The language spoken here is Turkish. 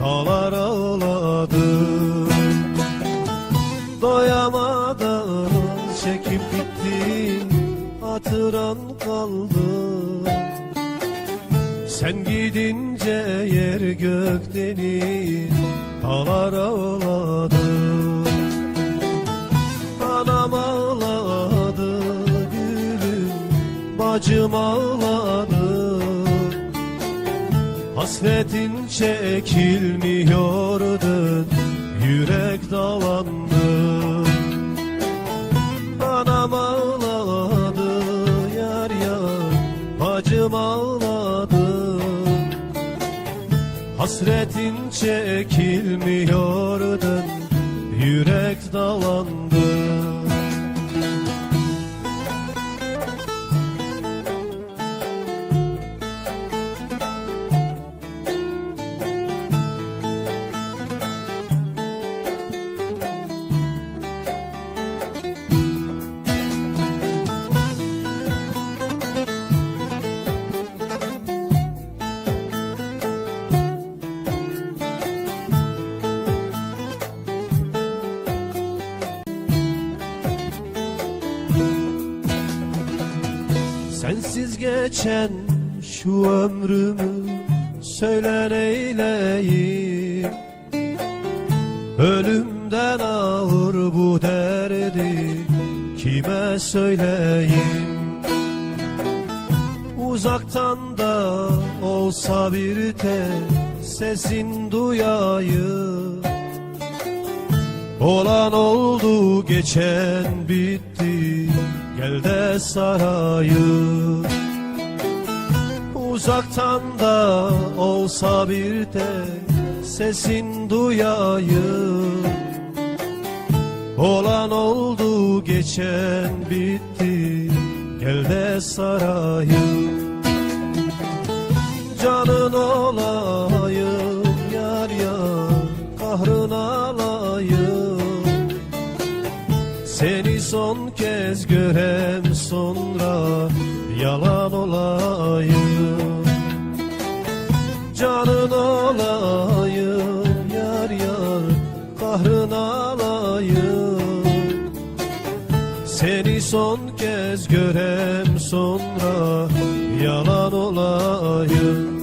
dağlar ağladı. Doyamadan çekip gittin hatıran kaldı. Sen gidince yer gök deniz dağlar ağladı. Anam ağladı gülüm Bacım ağladı Hasretin çekilmiyordu Yürek dalandı. Anam ağladı yar yar Bacım ağladı. Hasretin çekilmiyordu Yürek dalandı Sensiz geçen şu ömrümü söyle neyleyim Ölümden ağır bu derdi kime söyleyeyim? Uzaktan da olsa bir tek sesin duyayım. Olan oldu geçen bitti Gel de sarayım Uzaktan da olsa bir tek Sesin duyayım Olan oldu geçen bitti. Gel de sarayım Canın son kez görem sonra Yalan olayım. Canın olayım yar yar Kahrın alayım. Seni son kez görem sonra Yalan olayım